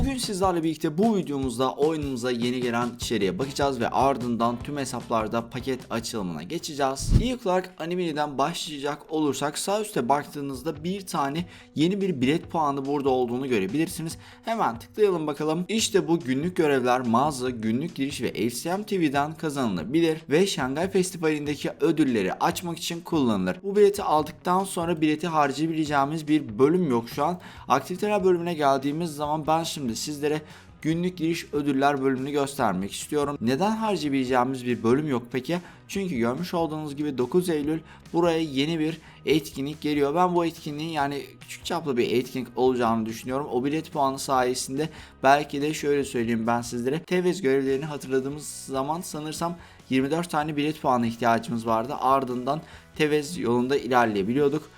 Bugün sizlerle birlikte bu videomuzda oyunumuza yeni gelen içeriğe bakacağız ve ardından tüm hesaplarda paket açılımına geçeceğiz. İlk olarak Animini'den başlayacak olursak sağ üstte baktığınızda bir tane yeni bir bilet puanı burada olduğunu görebilirsiniz. Hemen tıklayalım bakalım. İşte bu günlük görevler mağaza, günlük giriş ve LCM TV'den kazanılabilir ve Şangay Festivali'ndeki ödülleri açmak için kullanılır. Bu bileti aldıktan sonra bileti harcayabileceğimiz bir bölüm yok şu an. Aktiviteler bölümüne geldiğimiz zaman ben şimdi sizlere günlük giriş ödüller bölümünü göstermek istiyorum. Neden harcayabileceğimiz bir bölüm yok peki? Çünkü görmüş olduğunuz gibi 9 Eylül buraya yeni bir etkinlik geliyor. Ben bu etkinliğin yani küçük çaplı bir etkinlik olacağını düşünüyorum. O bilet puanı sayesinde belki de şöyle söyleyeyim ben sizlere. Tevez görevlerini hatırladığımız zaman sanırsam 24 tane bilet puanı ihtiyacımız vardı. Ardından Tevez yolunda ilerleyebiliyorduk.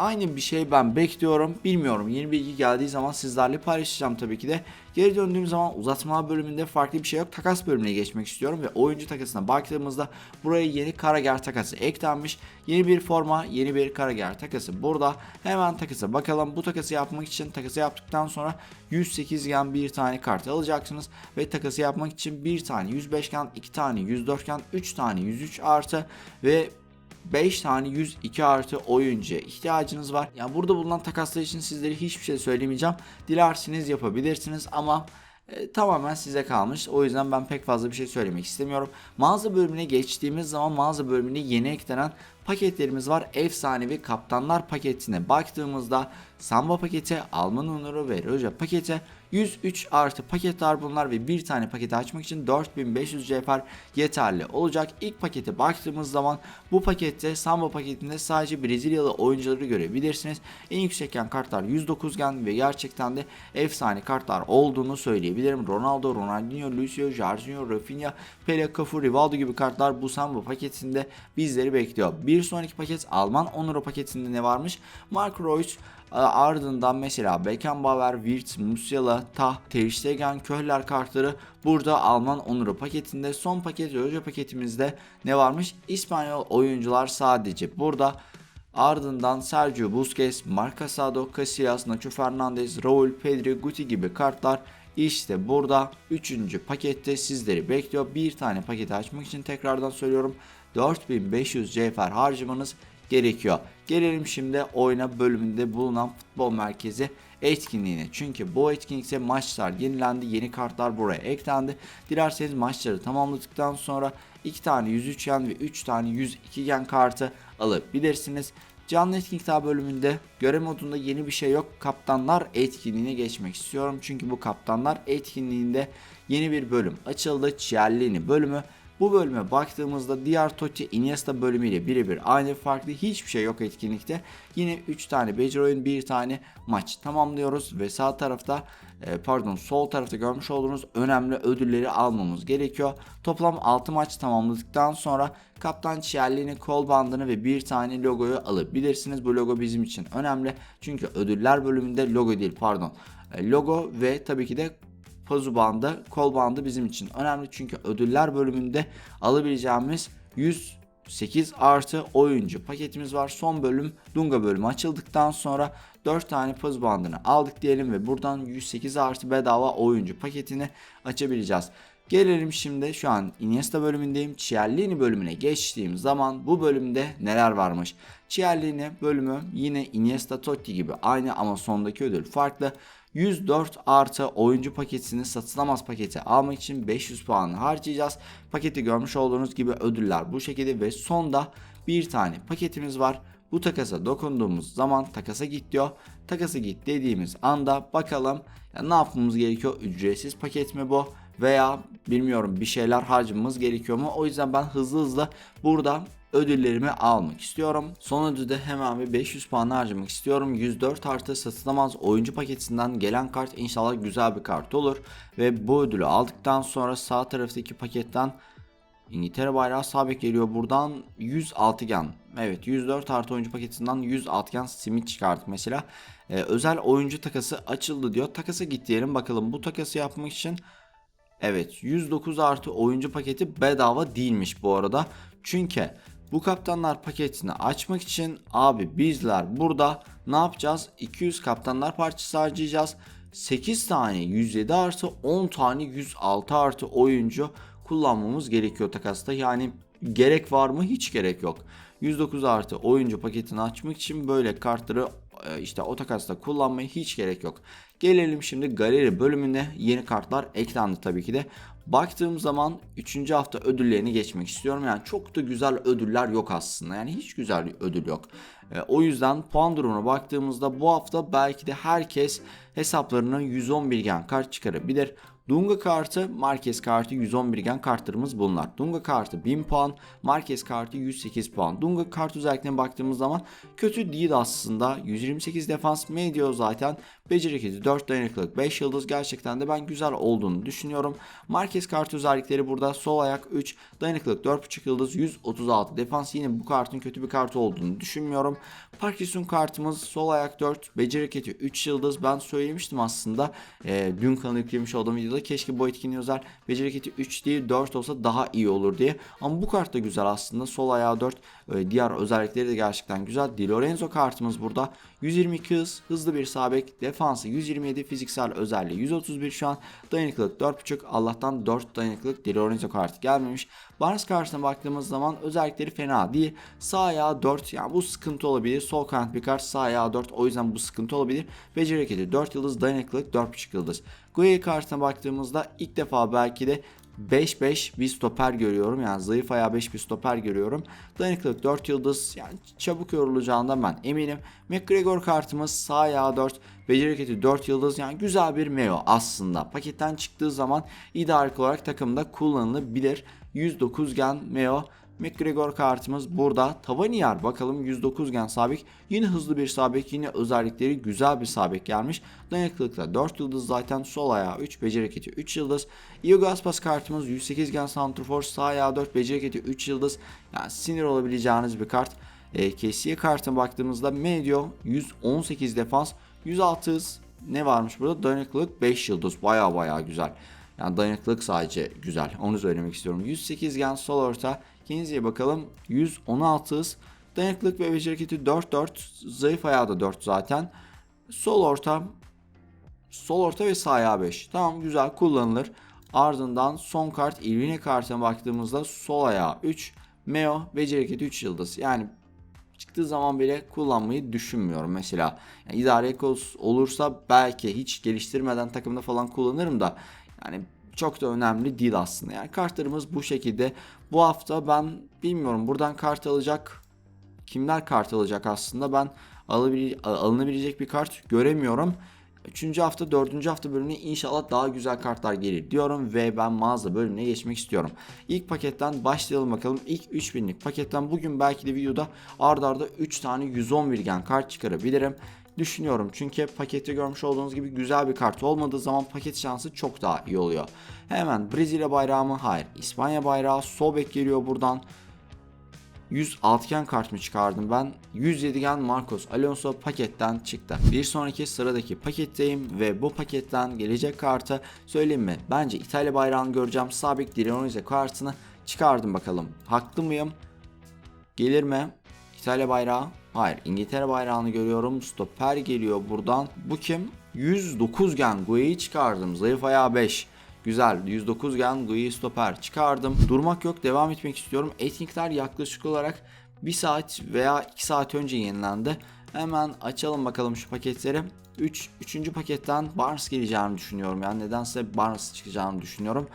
Aynı bir şey ben bekliyorum. Bilmiyorum. Yeni bilgi geldiği zaman sizlerle paylaşacağım tabii ki de. Geri döndüğüm zaman uzatma bölümünde farklı bir şey yok. Takas bölümüne geçmek istiyorum ve oyuncu takasına baktığımızda buraya yeni Karager takası eklenmiş. Yeni bir forma, yeni bir Karager takası burada. Hemen takasa bakalım. Bu takası yapmak için takası yaptıktan sonra 108 gen bir tane kart alacaksınız ve takası yapmak için bir tane 105 gen, 2 tane 104 gen, 3 tane 103 artı ve 5 tane 102 artı oyuncuya ihtiyacınız var. Yani burada bulunan takaslar için sizlere hiçbir şey söylemeyeceğim. Dilerseniz yapabilirsiniz ama e, tamamen size kalmış. O yüzden ben pek fazla bir şey söylemek istemiyorum. Mağaza bölümüne geçtiğimiz zaman mağaza bölümüne yeni eklenen paketlerimiz var. Efsanevi kaptanlar paketine baktığımızda Samba paketi, Alman Onuru ve Roja paketi 103 artı paketler bunlar ve bir tane paketi açmak için 4500 cevher yeterli olacak. İlk pakete baktığımız zaman bu pakette Samba paketinde sadece Brezilyalı oyuncuları görebilirsiniz. En yüksek gen kartlar 109 gen ve gerçekten de efsane kartlar olduğunu söyleyebilirim. Ronaldo, Ronaldinho, Lucio, Jorginho, Rafinha, Pele, Cafu, Rivaldo gibi kartlar bu Samba paketinde bizleri bekliyor. Bir sonraki paket Alman Onuru paketinde ne varmış? Mark Reus, ardından mesela Beckenbauer, Wirtz, Musiala, Tah, Ter Stegen, Köhler kartları burada Alman Onuru paketinde. Son paket Roja paketimizde ne varmış? İspanyol oyuncular sadece burada. Ardından Sergio Busquets, Marc Casado, Casillas, Nacho Fernandez, Raul, Pedri, Guti gibi kartlar işte burada 3. pakette sizleri bekliyor. Bir tane paketi açmak için tekrardan söylüyorum 4500 cevher harcamanız gerekiyor. Gelelim şimdi oyuna bölümünde bulunan futbol merkezi etkinliğine. Çünkü bu etkinlikte maçlar yenilendi. Yeni kartlar buraya eklendi. Dilerseniz maçları tamamladıktan sonra 2 tane 103 yen ve 3 tane 102 yen kartı alabilirsiniz. Canlı etkinlikler bölümünde görev modunda yeni bir şey yok. Kaptanlar etkinliğine geçmek istiyorum. Çünkü bu kaptanlar etkinliğinde yeni bir bölüm açıldı. Cialini bölümü. Bu bölüme baktığımızda diğer Totti Iniesta bölümüyle birebir aynı farklı hiçbir şey yok etkinlikte. Yine 3 tane beceri oyun 1 tane maç tamamlıyoruz ve sağ tarafta e, pardon sol tarafta görmüş olduğunuz önemli ödülleri almamız gerekiyor. Toplam 6 maç tamamladıktan sonra Kaptan Cialini kol bandını ve bir tane logoyu alabilirsiniz. Bu logo bizim için önemli. Çünkü ödüller bölümünde logo değil pardon. E, logo ve tabii ki de pazu bandı, kol bandı bizim için önemli. Çünkü ödüller bölümünde alabileceğimiz 108 artı oyuncu paketimiz var. Son bölüm Dunga bölümü açıldıktan sonra 4 tane pazu bandını aldık diyelim ve buradan 108 artı bedava oyuncu paketini açabileceğiz. Gelelim şimdi şu an Iniesta bölümündeyim. Cialini bölümüne geçtiğim zaman bu bölümde neler varmış? Cialini bölümü yine Iniesta Totti gibi aynı ama sondaki ödül farklı. 104 artı oyuncu paketini satılamaz paketi almak için 500 puan harcayacağız. Paketi görmüş olduğunuz gibi ödüller bu şekilde ve sonda bir tane paketimiz var. Bu takasa dokunduğumuz zaman takasa git diyor. Takasa git dediğimiz anda bakalım ya ne yapmamız gerekiyor? Ücretsiz paket mi bu? Veya bilmiyorum bir şeyler harcamamız gerekiyor mu? O yüzden ben hızlı hızlı burada ödüllerimi almak istiyorum. Son ödülde hemen bir 500 puan harcamak istiyorum. 104 artı satılamaz oyuncu paketinden gelen kart inşallah güzel bir kart olur. Ve bu ödülü aldıktan sonra sağ taraftaki paketten İngiltere bayrağı sabit geliyor. Buradan 100 altıgen. Evet 104 artı oyuncu paketinden 100 altıgen simit çıkarttık mesela. Ee, özel oyuncu takası açıldı diyor. Takasa git diyelim bakalım. Bu takası yapmak için Evet 109 artı oyuncu paketi bedava değilmiş bu arada. Çünkü bu kaptanlar paketini açmak için abi bizler burada ne yapacağız? 200 kaptanlar parçası harcayacağız. 8 tane 107 artı 10 tane 106 artı oyuncu kullanmamız gerekiyor takasta. Yani gerek var mı? Hiç gerek yok. 109 artı oyuncu paketini açmak için böyle kartları işte o takasta kullanmaya hiç gerek yok. Gelelim şimdi galeri bölümüne yeni kartlar eklendi tabii ki de. Baktığım zaman 3. hafta ödüllerini geçmek istiyorum. Yani çok da güzel ödüller yok aslında. Yani hiç güzel ödül yok. E, o yüzden puan durumuna baktığımızda bu hafta belki de herkes hesaplarına 111 gen kart çıkarabilir. Dunga kartı, Marquez kartı 111 gen kartlarımız bunlar. Dunga kartı 1000 puan, Marquez kartı 108 puan. Dunga kart özelliklerine baktığımız zaman kötü değil aslında. 128 defans medio zaten. Beceri kiti 4 dayanıklılık 5 yıldız gerçekten de ben güzel olduğunu düşünüyorum. Marquez kartı özellikleri burada sol ayak 3 dayanıklılık 4.5 yıldız 136 defans yine bu kartın kötü bir kart olduğunu düşünmüyorum. Parkinson kartımız sol ayak 4 beceri kiti 3 yıldız ben söylemiştim aslında e, dün kanalı yüklemiş olduğum videoda keşke bu etkinliği özel beceri kiti 3 değil 4 olsa daha iyi olur diye. Ama bu kart da güzel aslında sol ayağı 4 e, diğer özellikleri de gerçekten güzel. Di Lorenzo kartımız burada 122 hız hızlı bir sabek defansı 127 fiziksel özelliği 131 şu an dayanıklılık 4.5 Allah'tan 4 dayanıklılık Di Lorenzo kartı gelmemiş. Barnes kartına baktığımız zaman özellikleri fena değil. Sağ ayağı 4 yani bu sıkıntı olabilir. Sol kanat bir kart sağ ayağı 4 o yüzden bu sıkıntı olabilir. Beceri hareketi 4 yıldız dayanıklılık 4.5 yıldız. Gueye kartına baktığımızda ilk defa belki de 5-5 bir stoper görüyorum. Yani zayıf ayağı 5 bir stoper görüyorum. Dayanıklılık 4 yıldız. Yani çabuk yorulacağından ben eminim. McGregor kartımız sağ ayağı 4. Beceri hareketi 4 yıldız. Yani güzel bir meo aslında. Paketten çıktığı zaman idarelik olarak takımda kullanılabilir. 109 gen meo. McGregor kartımız burada. Tavaniyar bakalım 109 gen sabik. Yine hızlı bir sabik. Yine özellikleri güzel bir sabik gelmiş. Dayanıklılıkta 4 yıldız zaten. Sol ayağı 3. Beceri hareketi 3 yıldız. Iago Aspas kartımız 108 gen Santrfor. Sağ ayağı 4. Beceri hareketi 3 yıldız. Yani sinir olabileceğiniz bir kart. E, KC'ye kartına baktığımızda Medio 118 defans. 106 hız. Ne varmış burada? Dayanıklılık 5 yıldız. Baya baya güzel. Yani dayanıklılık sadece güzel. Onu söylemek istiyorum. 108 gen sol orta. Kenzi'ye bakalım. 116 hız. Dayanıklılık ve beceri hareketi 4-4. Zayıf ayağı da 4 zaten. Sol orta. Sol orta ve sağ ayağı 5. Tamam güzel kullanılır. Ardından son kart Irvine kartına baktığımızda sol ayağı 3. Meo beceri hareketi 3 yıldız. Yani çıktığı zaman bile kullanmayı düşünmüyorum mesela. Yani idare olursa belki hiç geliştirmeden takımda falan kullanırım da yani çok da önemli değil aslında. Yani kartlarımız bu şekilde. Bu hafta ben bilmiyorum buradan kart alacak kimler kart alacak aslında ben alınabilecek bir kart göremiyorum. 3. hafta 4. hafta bölümüne inşallah daha güzel kartlar gelir diyorum ve ben mağaza bölümüne geçmek istiyorum. İlk paketten başlayalım bakalım. İlk 3000'lik paketten bugün belki de videoda ardarda arda 3 tane 111 gen kart çıkarabilirim düşünüyorum. Çünkü pakette görmüş olduğunuz gibi güzel bir kart olmadığı zaman paket şansı çok daha iyi oluyor. Hemen Brezilya bayrağı mı? Hayır. İspanya bayrağı. Sobek geliyor buradan. 100 altıgen kart mı çıkardım ben? 107 gen Marcos Alonso paketten çıktı. Bir sonraki sıradaki paketteyim ve bu paketten gelecek kartı söyleyeyim mi? Bence İtalya bayrağını göreceğim. Sabik Dironize kartını çıkardım bakalım. Haklı mıyım? Gelir mi? İtalya bayrağı. Hayır İngiltere bayrağını görüyorum. Stoper geliyor buradan. Bu kim? 109 gen Gui'yi çıkardım. Zayıf ayağı 5. Güzel 109 gen Gui stoper çıkardım. Durmak yok devam etmek istiyorum. Etnikler yaklaşık olarak 1 saat veya 2 saat önce yenilendi. Hemen açalım bakalım şu paketleri. 3. Üç, 3. paketten Barnes geleceğini düşünüyorum. Yani nedense Barnes çıkacağını düşünüyorum.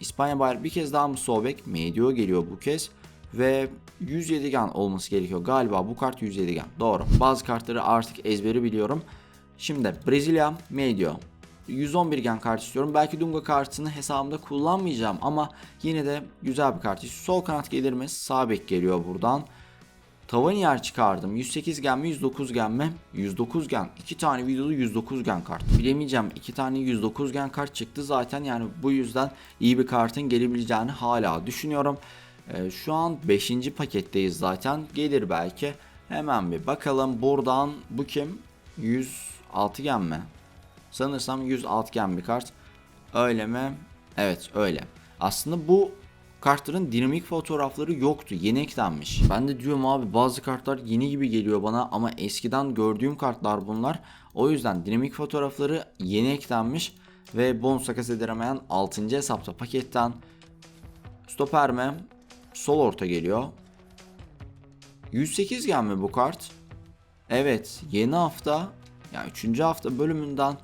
İspanya bayrağı bir kez daha mı Sobek? Medio geliyor bu kez ve 107 gen olması gerekiyor. Galiba bu kart 107 gen. Doğru. Bazı kartları artık ezberi biliyorum. Şimdi Brezilya Medio. 111 gen kart istiyorum. Belki Dunga kartını hesabımda kullanmayacağım ama yine de güzel bir kart. Sol kanat gelir mi? Sağ bek geliyor buradan. Tavan yer çıkardım. 108 gen mi 109 gen mi? 109 gen. 2 tane videoda 109 gen kart. Bilemeyeceğim 2 tane 109 gen kart çıktı zaten yani bu yüzden iyi bir kartın gelebileceğini hala düşünüyorum. Ee, şu an 5. paketteyiz zaten. Gelir belki. Hemen bir bakalım. Buradan bu kim? 100 altıgen mi? Sanırsam 100 altıgen bir kart. Öyle mi? Evet öyle. Aslında bu kartların dinamik fotoğrafları yoktu. Yeni eklenmiş. Ben de diyorum abi bazı kartlar yeni gibi geliyor bana ama eskiden gördüğüm kartlar bunlar. O yüzden dinamik fotoğrafları yeni eklenmiş ve bonus takas edilemeyen 6. hesapta paketten stoper mi? Sol orta geliyor. 108 gen mi bu kart? Evet yeni hafta yani 3. hafta bölümünden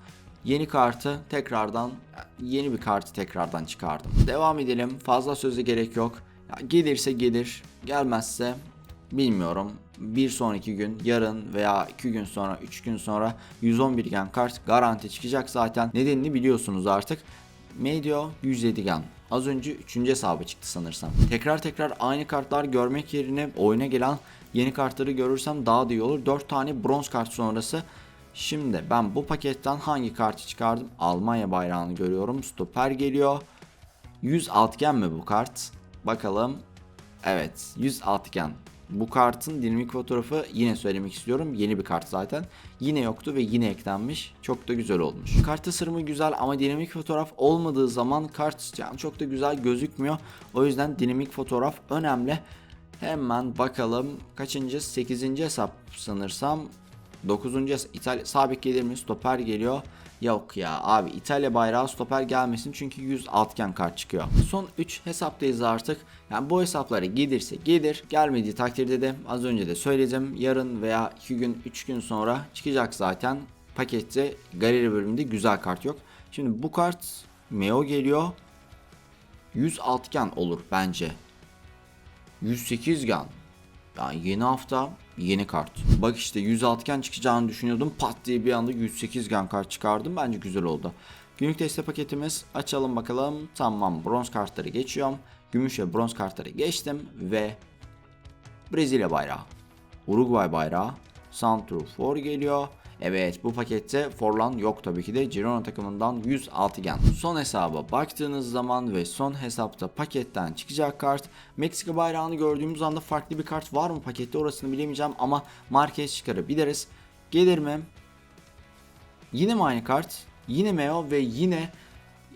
yeni kartı tekrardan yeni bir kartı tekrardan çıkardım. Devam edelim. Fazla söze gerek yok. Ya gelirse gelir, gelmezse bilmiyorum. Bir sonraki gün, yarın veya 2 gün sonra, 3 gün sonra 111 gen kart garanti çıkacak zaten. Nedenini biliyorsunuz artık. Medio 107 gen. Az önce 3. hesabı çıktı sanırsam. Tekrar tekrar aynı kartlar görmek yerine oyuna gelen yeni kartları görürsem daha da iyi olur. 4 tane bronz kart sonrası Şimdi ben bu paketten hangi kartı çıkardım? Almanya bayrağını görüyorum. Stoper geliyor. 100 altgen mi bu kart? Bakalım. Evet 100 altgen. Bu kartın dinamik fotoğrafı yine söylemek istiyorum. Yeni bir kart zaten. Yine yoktu ve yine eklenmiş. Çok da güzel olmuş. Kart tasarımı güzel ama dinamik fotoğraf olmadığı zaman kart yani çok da güzel gözükmüyor. O yüzden dinamik fotoğraf önemli. Hemen bakalım kaçıncı? 8. hesap sanırsam 9. İtalya sabit gelir mi? Stoper geliyor. Yok ya abi İtalya bayrağı stoper gelmesin çünkü 100 altgen kart çıkıyor. Son 3 hesaptayız artık. Yani bu hesaplara gelirse gelir. Gelmediği takdirde de az önce de söyledim. Yarın veya 2 gün 3 gün sonra çıkacak zaten. Pakette galeri bölümünde güzel kart yok. Şimdi bu kart Meo geliyor. 100 altgen olur bence. 108 gen. Yani yeni hafta yeni kart. Bak işte 106 gen çıkacağını düşünüyordum. Pat diye bir anda 108 gen kart çıkardım. Bence güzel oldu. Günlük teste paketimiz açalım bakalım. Tamam bronz kartları geçiyorum. Gümüş ve bronz kartları geçtim ve Brezilya bayrağı. Uruguay bayrağı. Santrfor geliyor. Evet bu pakette Forlan yok tabii ki de Girona takımından 100 altıgen. Son hesaba baktığınız zaman ve son hesapta paketten çıkacak kart. Meksika bayrağını gördüğümüz anda farklı bir kart var mı pakette orasını bilemeyeceğim ama Marquez çıkarabiliriz. Gelir mi? Yine mi aynı kart? Yine Meo ve yine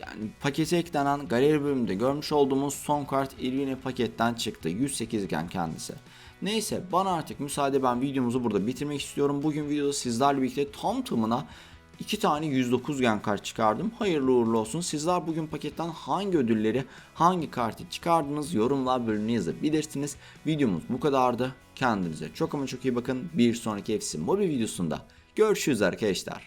yani pakete eklenen galeri bölümünde görmüş olduğumuz son kart Irvine paketten çıktı. 108 gen kendisi. Neyse bana artık müsaade ben videomuzu burada bitirmek istiyorum. Bugün videoda sizlerle birlikte tam tamına 2 tane 109 gen kart çıkardım. Hayırlı uğurlu olsun. Sizler bugün paketten hangi ödülleri, hangi kartı çıkardınız yorumlar bölümüne yazabilirsiniz. Videomuz bu kadardı. Kendinize çok ama çok iyi bakın. Bir sonraki FC Mobile videosunda görüşürüz arkadaşlar.